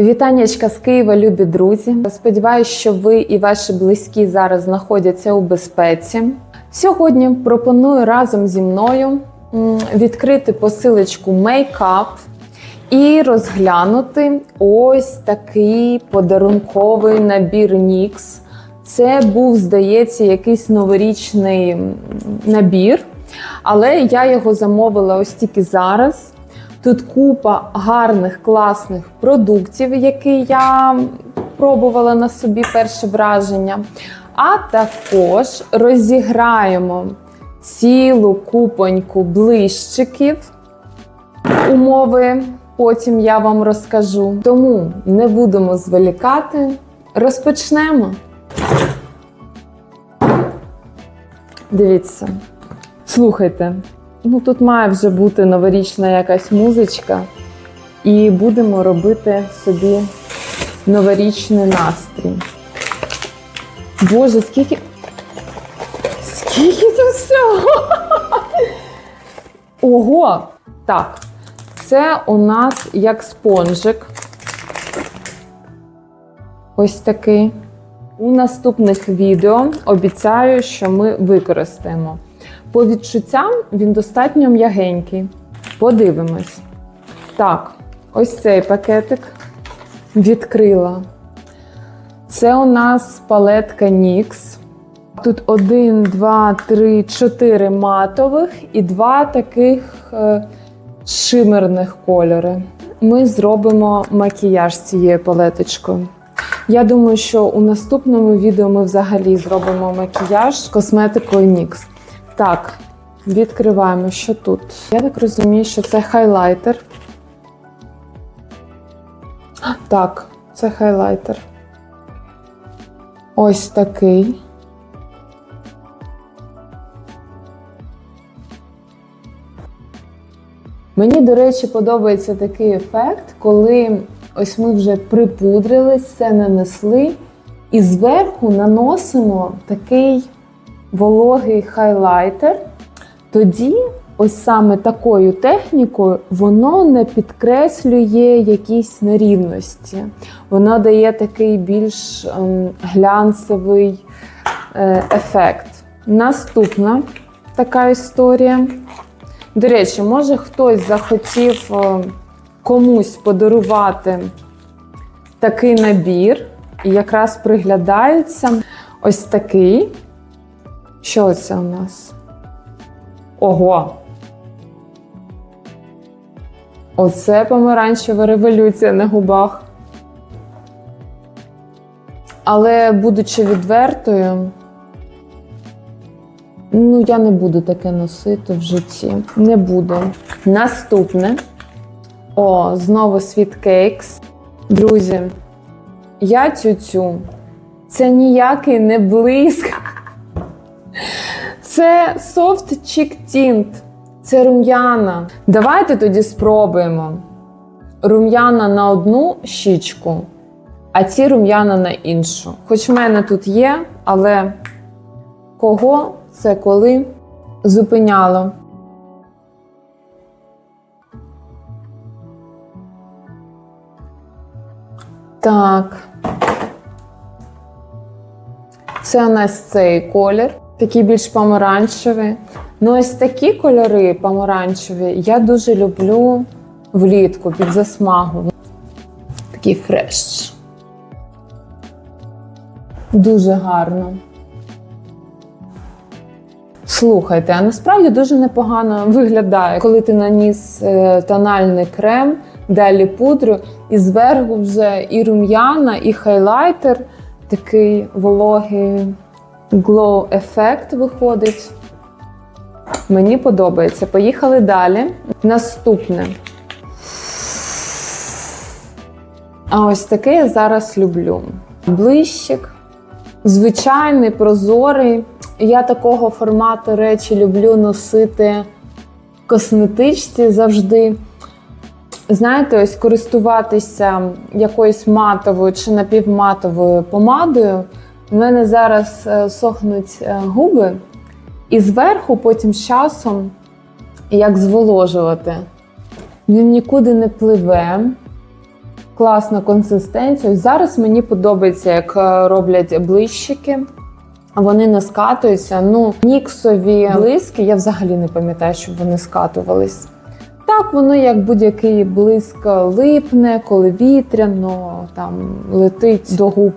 Вітаннячка з Києва, любі друзі. Сподіваюсь, що ви і ваші близькі зараз знаходяться у безпеці. Сьогодні пропоную разом зі мною відкрити посилочку Makeup і розглянути ось такий подарунковий набір NYX. Це був, здається, якийсь новорічний набір, але я його замовила ось тільки зараз. Тут купа гарних, класних продуктів, які я пробувала на собі перше враження. А також розіграємо цілу купоньку блищиків. Умови потім я вам розкажу. Тому не будемо зволікати. Розпочнемо. Дивіться, слухайте. Ну, тут має вже бути новорічна якась музичка, і будемо робити собі новорічний настрій. Боже, скільки. Скільки тут всього! Ого! Так, це у нас як спонжик. Ось такий. У наступних відео обіцяю, що ми використаємо. По відчуттям він достатньо м'ягенький. Подивимось. Так, ось цей пакетик відкрила. Це у нас палетка NYX. Тут один, два, три, чотири матових і два таких е, шимерних кольори. Ми зробимо макіяж цією палеточкою. Я думаю, що у наступному відео ми взагалі зробимо макіяж з косметикою NYX. Так, відкриваємо, що тут. Я так розумію, що це хайлайтер. Так, це хайлайтер. Ось такий. Мені, до речі, подобається такий ефект, коли ось ми вже припудрились, все нанесли, і зверху наносимо такий вологий хайлайтер, тоді ось саме такою технікою воно не підкреслює якісь нерівності. Воно дає такий більш ем, глянцевий е, ефект. Наступна така історія. До речі, може хтось захотів е, комусь подарувати такий набір, і якраз приглядається ось такий. Що це у нас? Ого! Оце помаранчева революція на губах. Але, будучи відвертою, ну, я не буду таке носити в житті. Не буду. Наступне. О, знову Sweet Cakes. Друзі, я тютю. Це ніякий не блиск. Це Soft Cheek Tint. Це рум'яна. Давайте тоді спробуємо. Рум'яна на одну щічку, а ці рум'яна на іншу. Хоч в мене тут є, але кого це коли зупиняло? Так. Це у нас цей колір, такий більш помаранчевий. Ну, ось такі кольори помаранчеві я дуже люблю влітку під засмагу. Такий фреш. Дуже гарно. Слухайте, а насправді дуже непогано виглядає, коли ти наніс е, тональний крем, далі пудру, і зверху вже і рум'яна, і хайлайтер, такий вологий glow ефект виходить. Мені подобається. Поїхали далі. Наступне. А ось таке я зараз люблю. Блищик. Звичайний, прозорий. Я такого формату речі люблю носити в косметичці завжди. Знаєте, ось користуватися якоюсь матовою чи напівматовою помадою. У мене зараз е, сохнуть е, губи, і зверху потім з часом як зволожувати. Він нікуди не пливе. класна консистенція. Зараз мені подобається, як е, роблять блищики. Вони не скатуються. Ну, ніксові блиски, я взагалі не пам'ятаю, щоб вони скатувались. Так, воно як будь-який блиск липне, коли вітряно, там летить до губ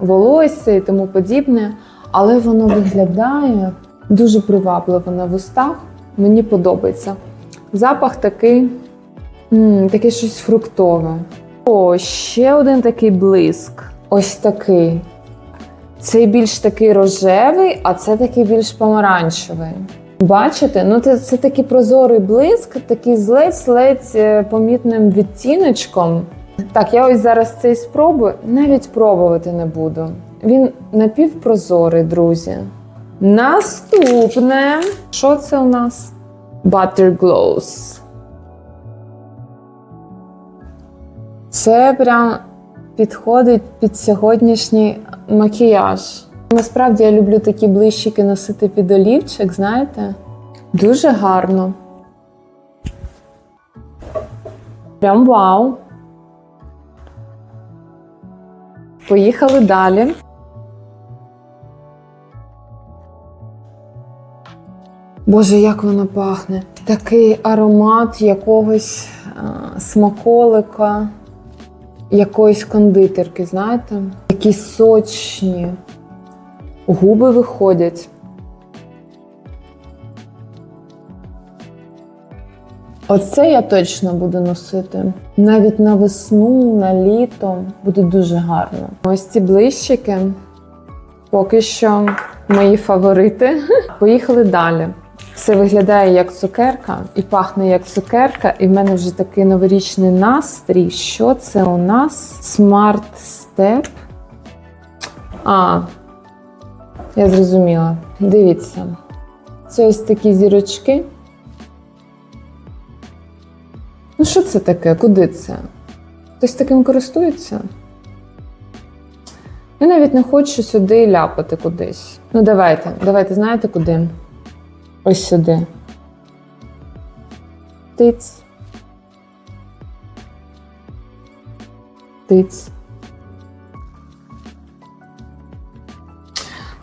волосся і тому подібне. Але воно виглядає дуже привабливо на вустах. Мені подобається. Запах такий, м, такий щось фруктове. О, ще один такий блиск. Ось такий. Цей більш такий рожевий, а це такий більш помаранчевий. Бачите? Ну це, це такий прозорий блиск, такий з ледь-ледь е, помітним відтіночком. Так, я ось зараз цей спробую, навіть пробувати не буду. Він напівпрозорий, друзі. Наступне. Що це у нас? Butter Glows. Це прям підходить під сьогоднішній макіяж. Насправді я люблю такі блищики носити під олівчик, знаєте? Дуже гарно. Прям вау. Поїхали далі. Боже, як воно пахне! Такий аромат якогось а, смаколика, якоїсь кондитерки, знаєте? Такі сочні. Губи виходять. Оце я точно буду носити. Навіть на весну, на літо буде дуже гарно. Ось ці блищики поки що мої фаворити. Поїхали далі. Все виглядає як цукерка і пахне як цукерка, і в мене вже такий новорічний настрій. Що це у нас? Smart Step. А, я зрозуміла. Дивіться. Це ось такі зірочки. Ну, що це таке? Куди це? Хтось таким користується? Я навіть не хочу сюди ляпати кудись. Ну, давайте, давайте, знаєте куди? Ось сюди. Тиць. Тиць.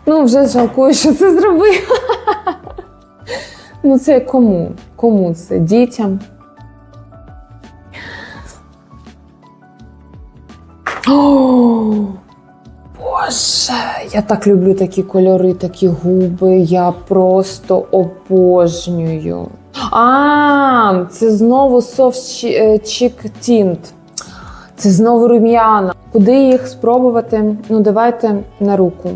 Ну, вже жалкую, що це зробив. Ну, це кому? Кому це? Дітям? Я так люблю такі кольори, такі губи. Я просто обожнюю. А, це знову Soft Cheek Tint. Це знову рум'яна. Куди їх спробувати? Ну, давайте на руку.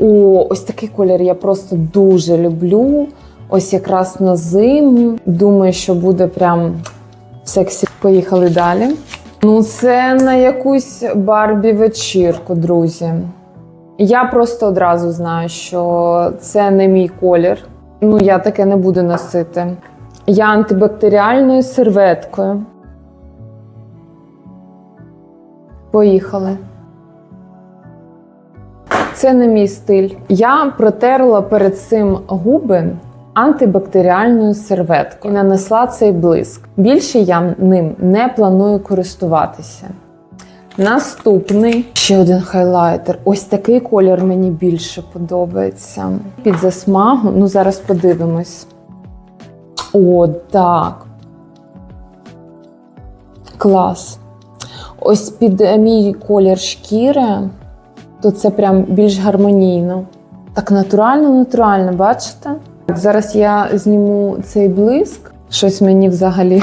О, ось такий колір я просто дуже люблю. Ось якраз на зиму. Думаю, що буде прям сексі. Поїхали далі. Ну, це на якусь Барбі вечірку, друзі. Я просто одразу знаю, що це не мій колір. Ну, я таке не буду носити. Я антибактеріальною серветкою. Поїхали. Це не мій стиль. Я протерла перед цим губи антибактеріальною серветкою. Нанесла цей блиск. Більше я ним не планую користуватися. Наступний ще один хайлайтер. Ось такий колір мені більше подобається. Під засмагу, ну зараз подивимось. О, так. Клас. Ось під мій колір шкіри, то це прям більш гармонійно. Так натурально, натурально, бачите? Зараз я зніму цей блиск. Щось мені взагалі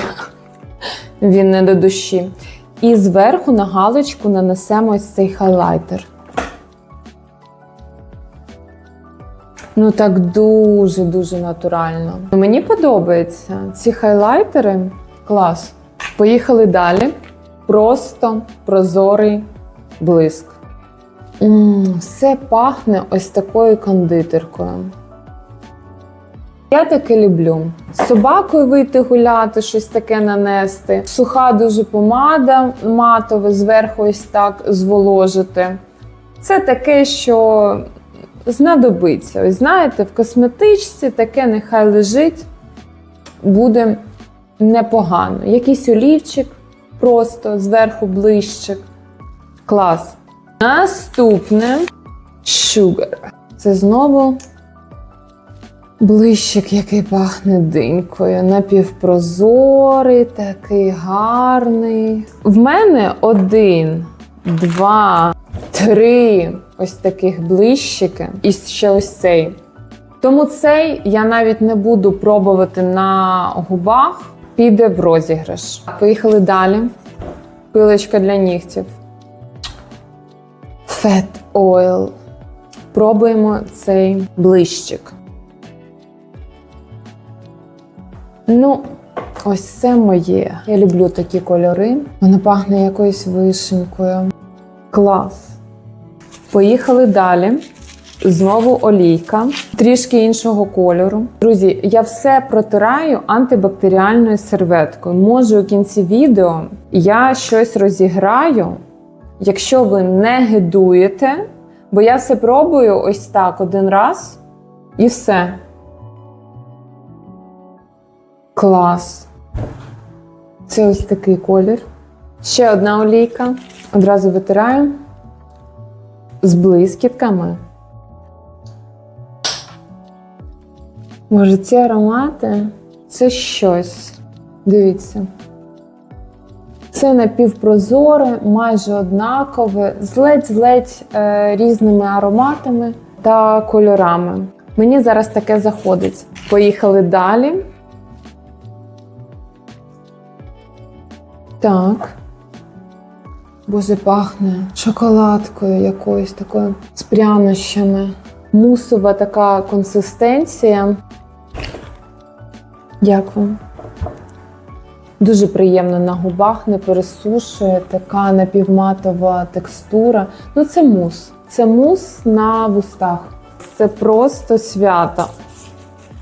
він не до душі. І зверху на галочку нанесемо ось цей хайлайтер. Ну так дуже-дуже натурально. Мені подобається ці хайлайтери. Клас. Поїхали далі. Просто прозорий блиск. М, все пахне ось такою кондитеркою. Я таке люблю. З собакою вийти гуляти, щось таке нанести. Суха дуже помада матове, зверху ось так зволожити. Це таке, що знадобиться. Ось знаєте, в косметичці таке нехай лежить, буде непогано. Якийсь олівчик просто зверху блищик. Клас. Наступне Sugar. Це знову блищик, який пахне динькою. Напівпрозорий, такий гарний. В мене один, два, три ось таких блищики. І ще ось цей. Тому цей я навіть не буду пробувати на губах, піде в розіграш. Поїхали далі. Пилочка для нігтів. Fat Oil. Пробуємо цей блищик. Ну, ось це моє. Я люблю такі кольори. Воно пахне якоюсь вишенькою. Клас. Поїхали далі. Знову олійка, трішки іншого кольору. Друзі, я все протираю антибактеріальною серветкою. Може, у кінці відео я щось розіграю, якщо ви не гидуєте, бо я все пробую ось так один раз і все. Клас. Це ось такий колір. Ще одна олійка. Одразу витираю з блискітками. Може, ці аромати це щось. Дивіться. Це напівпрозоре, майже однакове, з ледь-ледь е, різними ароматами та кольорами. Мені зараз таке заходить. Поїхали далі. Так. Боже, пахне шоколадкою якоюсь такою з прянощами. Мусова така консистенція. Дякую. Дуже приємно на губах, не пересушує, така напівматова текстура. Ну, це мус. Це мус на вустах. Це просто свято.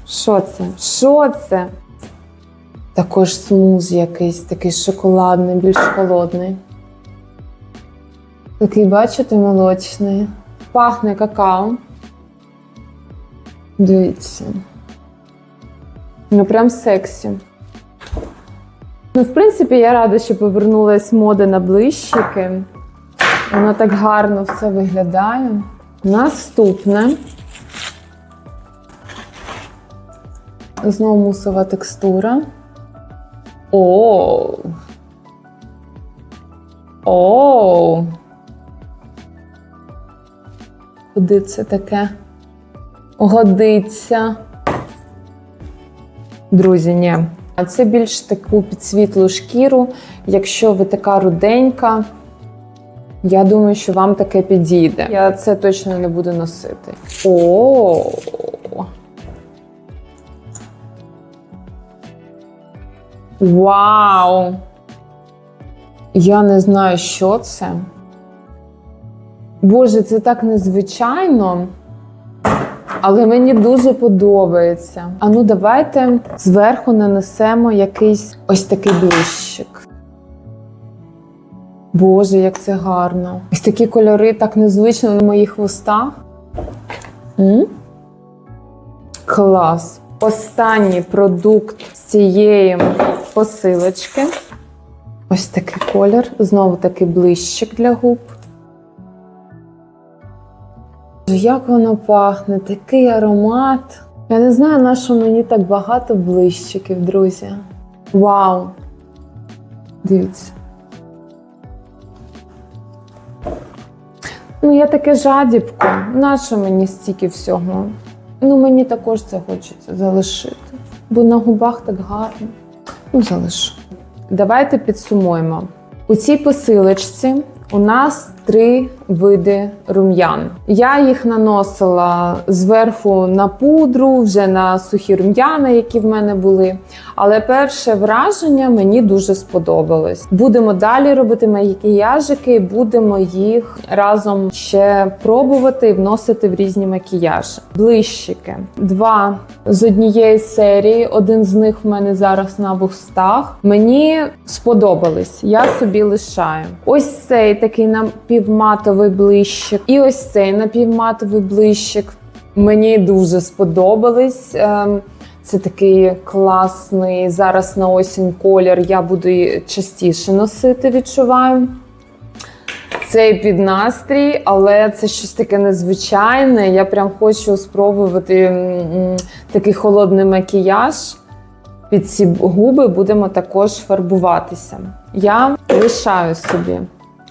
Що це? Що це? Також смуз якийсь, такий шоколадний, більш холодний. Такий, бачите, молочний. Пахне какао. Дивіться. Ну, прям сексі. Ну, в принципі, я рада, що повернулась мода на блищики. Воно так гарно все виглядає. Наступне. Знову мусова текстура. О. О. Куди це таке? Годиться. Друзі, ні. А це більш таку підсвітлу шкіру. Якщо ви така руденька, я думаю, що вам таке підійде. Я це точно не буду носити. О. Вау! Я не знаю, що це. Боже, це так незвичайно. Але мені дуже подобається. А ну давайте зверху нанесемо якийсь ось такий блищик. Боже, як це гарно. Ось такі кольори так незвично на моїх вустах. М? Клас. Останній продукт з цієї посилочки. Ось такий колір. Знову такий блищик для губ. Як воно пахне, такий аромат. Я не знаю, на що мені так багато блищиків, друзі. Вау! Дивіться. Ну, я таке жадібко. Нащо мені стільки всього? Ну, мені також це хочеться залишити. Бо на губах так гарно. Залишу. Давайте підсумуємо. У цій посилочці у нас три види рум'ян. Я їх наносила зверху на пудру, вже на сухі рум'яна, які в мене були. Але перше враження мені дуже сподобалось. Будемо далі робити макіяжики, будемо їх разом ще пробувати і вносити в різні макіяжі. Блищики. Два з однієї серії. Один з них в мене зараз на вустах. Мені сподобались. Я собі лишаю. Ось цей такий напівматовий блищик, і ось цей напівматовий блищик. Мені дуже сподобались. Ем, Це такий класний зараз на осінь колір. Я буду і частіше носити, відчуваю. Цей під настрій, але це щось таке незвичайне. Я прям хочу спробувати такий холодний макіяж. Під ці губи будемо також фарбуватися. Я лишаю собі.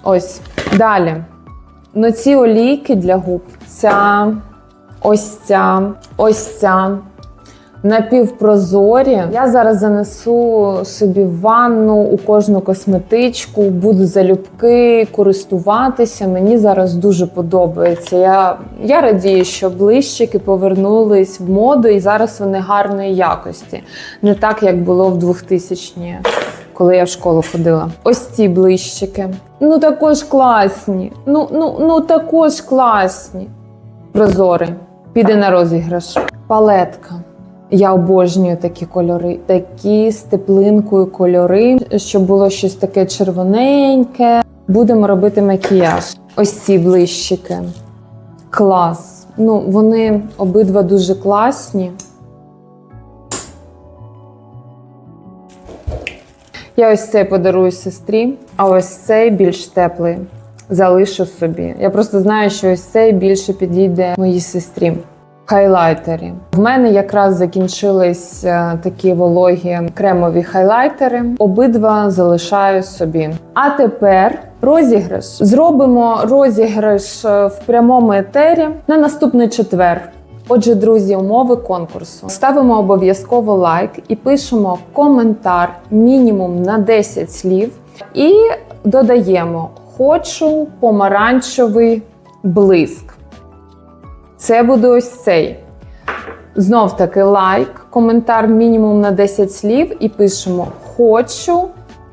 Ось. Далі. Ну, ці олійки для губ. Ця, ось ця, ось ця. Напівпрозорі. Я зараз занесу собі в ванну у кожну косметичку, буду залюбки користуватися. Мені зараз дуже подобається. Я, я радію, що блищики повернулись в моду, і зараз вони гарної якості. Не так, як було в 2000-ні, коли я в школу ходила. Ось ці блищики. Ну також класні. Ну, ну, ну також класні. Прозорий. Піде на розіграш. Палетка. Я обожнюю такі кольори, такі з теплинкою кольори, щоб було щось таке червоненьке. Будемо робити макіяж. Ось ці блищики. Клас. Ну, вони обидва дуже класні. Я ось цей подарую сестрі, а ось цей більш теплий. Залишу собі. Я просто знаю, що ось цей більше підійде моїй сестрі. Хайлайтери. В мене якраз закінчились е, такі вологі кремові хайлайтери. Обидва залишаю собі. А тепер розіграш. Зробимо розіграш е, в прямому етері на наступний четвер. Отже, друзі, умови конкурсу. Ставимо обов'язково лайк і пишемо коментар мінімум на 10 слів. І додаємо: хочу помаранчевий блиск. Це буде ось цей. Знов таки лайк, коментар мінімум на 10 слів, і пишемо Хочу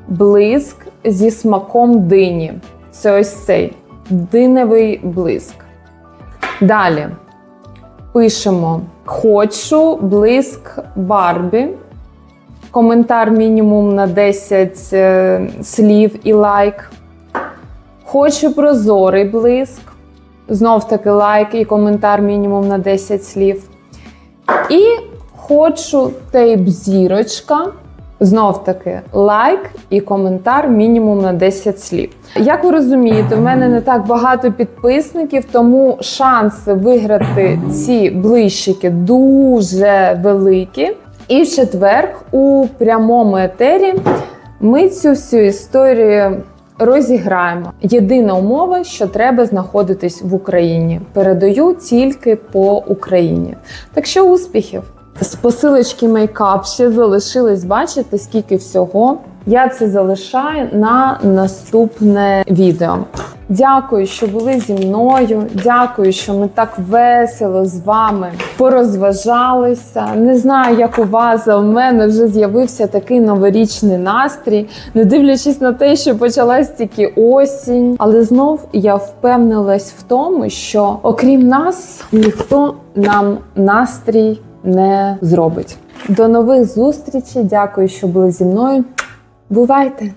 блиск зі смаком дині. Це ось цей диневий блиск. Далі пишемо Хочу блиск Барбі. Коментар мінімум на 10 е, слів і лайк. Хочу прозорий блиск. Знов таки лайк і коментар мінімум на 10 слів. І хочу тейп зірочка. Знов таки лайк і коментар мінімум на 10 слів. Як ви розумієте, в мене не так багато підписників, тому шанси виграти ці блищики дуже великі. І в четвер у прямому етері ми цю всю історію розіграємо. Єдина умова, що треба знаходитись в Україні. Передаю тільки по Україні. Так що успіхів! З посилочки мейкап ще залишилось, бачите, скільки всього. Я це залишаю на наступне відео. Дякую, що були зі мною. Дякую, що ми так весело з вами порозважалися. Не знаю, як у вас, а в мене вже з'явився такий новорічний настрій, не дивлячись на те, що почалась тільки осінь. Але знов я впевнилась в тому, що окрім нас ніхто нам настрій не зробить. До нових зустрічей. Дякую, що були зі мною. Бувайте!